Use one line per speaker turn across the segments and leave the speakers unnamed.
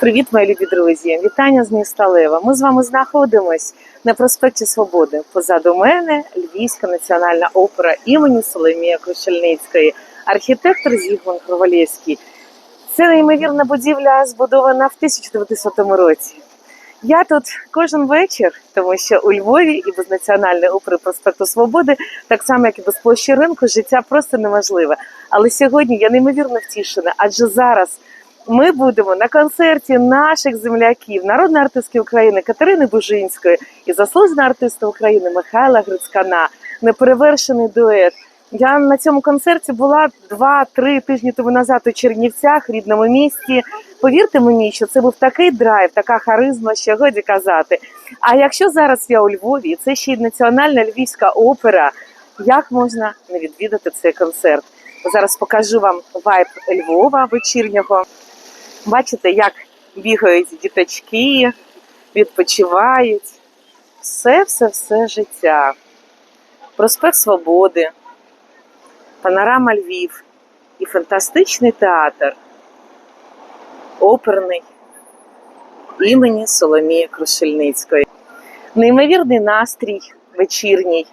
Привіт, мої любі друзі! Вітання з міста Лева. Ми з вами знаходимось на проспекті Свободи. Позаду мене Львівська національна опера імені Соломія Крушельницької, архітектор Зігмунд Хровалєвський. Це неймовірна будівля, збудована в 1900 році. Я тут кожен вечір, тому що у Львові і без національної опери проспекту Свободи, так само як і без площі ринку, життя просто неможливе. Але сьогодні я неймовірно втішена, адже зараз ми будемо на концерті наших земляків, народної артистки України Катерини Бужинської і заслуженого артиста України Михайла Грицькана. Неперевершений дует. Я на цьому концерті була два-три тижні тому назад у Чернівцях, рідному місті. Повірте мені, що це був такий драйв, така харизма, що годі казати. А якщо зараз я у Львові, це ще й національна львівська опера, як можна не відвідати цей концерт? Зараз покажу вам вайб Львова вечірнього. Бачите, як бігають діточки, відпочивають. Все, все, все життя. Проспект Свободи, панорама Львів і фантастичний театр, оперний імені Соломії Крушельницької. Неймовірний настрій вечірній.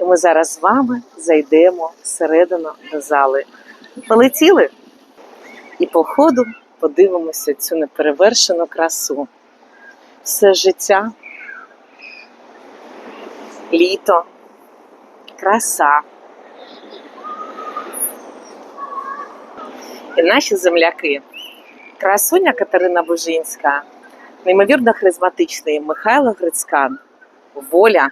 І ми зараз з вами зайдемо всередину до зали. Полетіли? І по ходу подивимося цю неперевершену красу. Все життя, літо, краса. І наші земляки. Красуня Катерина Бужинська, неймовірно харизматичний Михайло Грицькан, воля,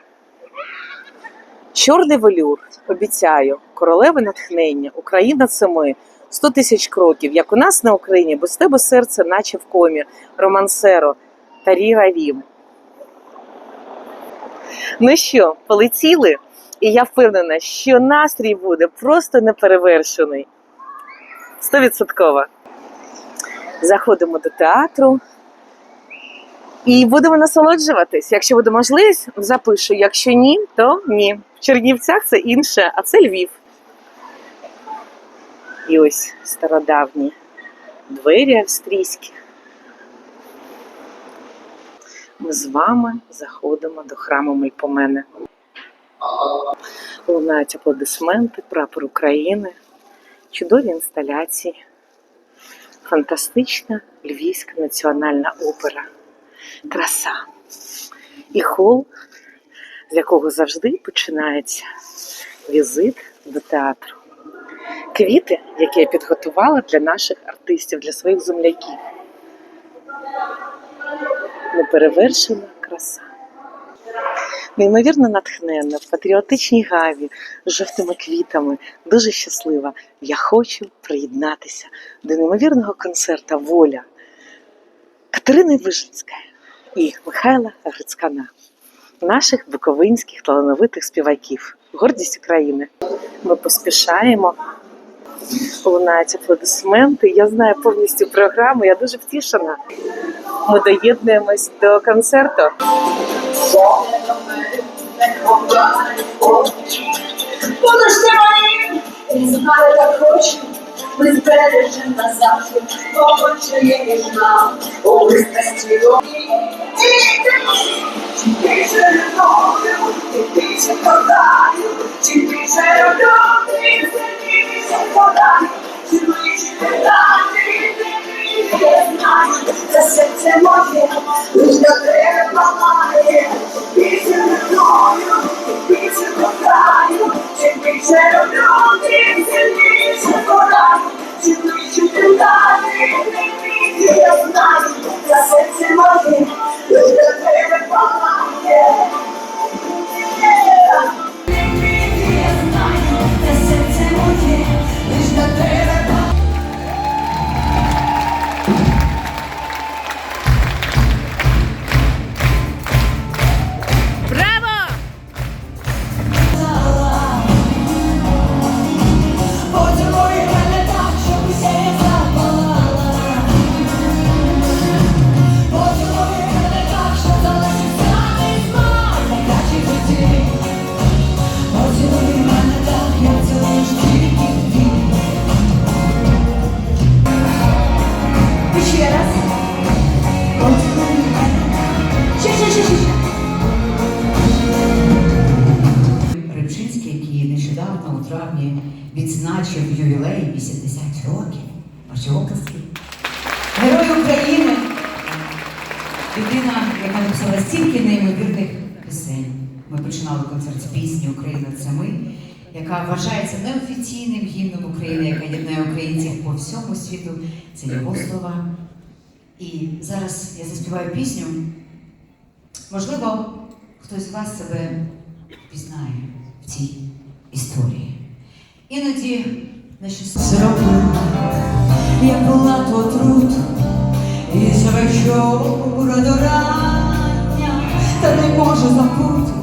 чорний велюр, обіцяю, королеви натхнення, Україна це ми. 100 тисяч кроків, як у нас на Україні, без тебе серце, наче в комі, романсеро, Тарі Равім. Ну що, полетіли? І я впевнена, що настрій буде просто неперевершений. Стовідсотково. Заходимо до театру і будемо насолоджуватись. Якщо буде можливість, запишу. Якщо ні, то ні. В Чернівцях це інше, а це Львів. І ось стародавні двері австрійські. Ми з вами заходимо до храму Мельпомени. Лунають аплодисменти, прапор України, чудові інсталяції, фантастична Львівська національна опера, краса і хол, з якого завжди починається візит до театру квіти, які я підготувала для наших артистів, для своїх земляків. Неперевершена краса. Неймовірно натхненна, в патріотичній гаві, з жовтими квітами, дуже щаслива. Я хочу приєднатися до неймовірного концерта Воля Катерини Вижницької і Михайла Грицькана, наших буковинських талановитих співаків, гордість України. Ми поспішаємо лунають аплодисменти. Я знаю повністю програму, я дуже втішена. Ми доєднуємось до концерту.
Ми збережем назавжди, того, що є між нами, у близькості Чим більше любов'ю, тим більше кохаю, чим більше люблю, це серце моє, лиш до тебе більше любов'ю, тим більше кохаю, чим
Чоковський. Герой України, людина, яка написала стільки неймовірних пісень. Ми починали концерт з пісні Україна це ми, яка вважається неофіційним гімном України, яка єднає українців по всьому світу. Це його слова. І зараз я заспіваю пісню. Можливо, хтось з вас себе пізнає в цій історії. Іноді не зробила, я була то труд і з вечора до рання, та не можу забути.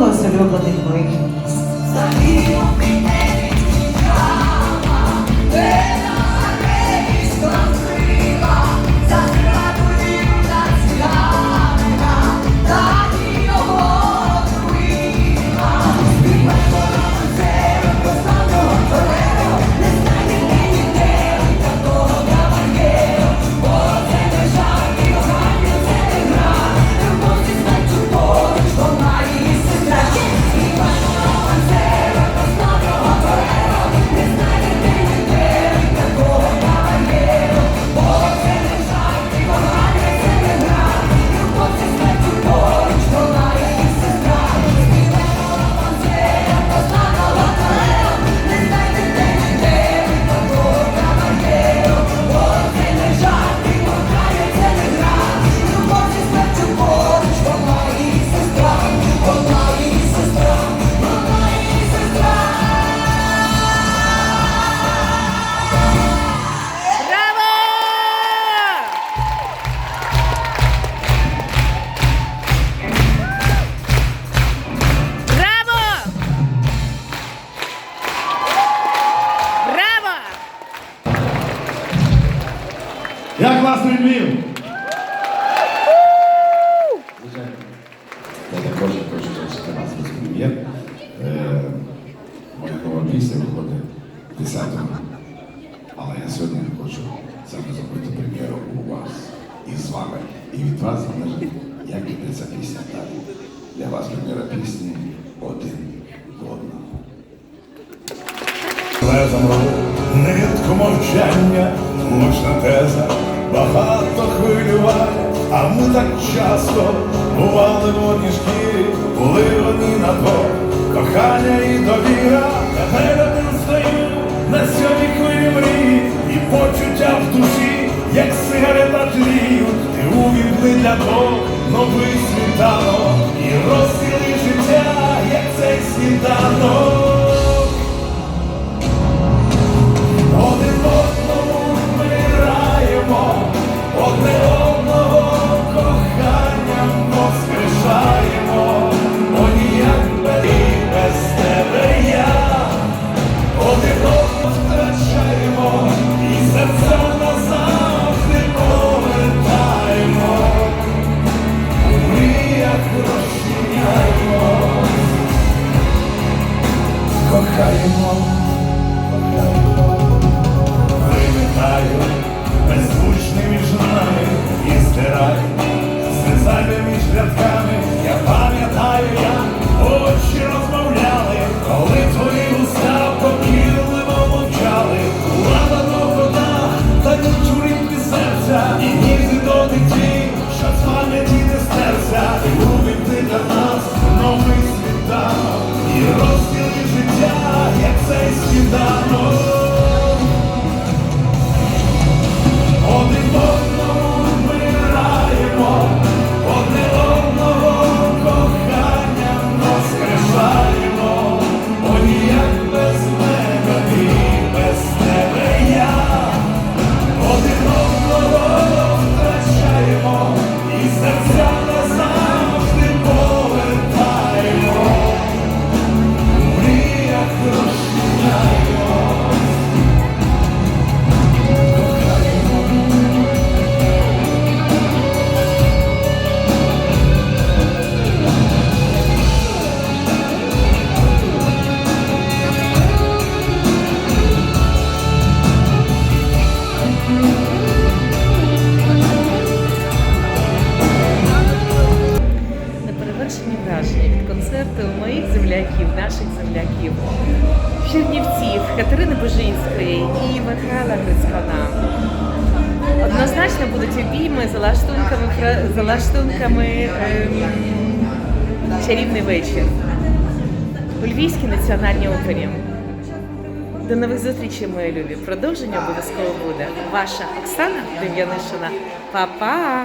Baba sa loob at ito'y Як класний Львів! Я також хочу залишити вас без прем'єр. Моя нова пісня виходить 10-го. Але я сьогодні хочу саме зробити прем'єру у вас і з вами. І
від вас залежить, як ця пісня далі. Для вас прем'єра пісні один одного.
Нитку мовчання, влучна теза багато хвилювань, а ми так часто бували в одній шкірі, були вони на двох, кохання і довіра, перед ним стою на сьогодні хвилі мрії, і почуття в душі, як сигарета тліють, ти увімкни для двох новий світанок,
Чернівців, Катерини Божинської і Михайла Грицькана. Однозначно будуть обійми за лаштунками, за лаштунками ем, чарівний вечір у Львівській національній опері. До нових зустрічей, мої любі. Продовження обов'язково буде. Ваша Оксана Дем'янишина. Па-па!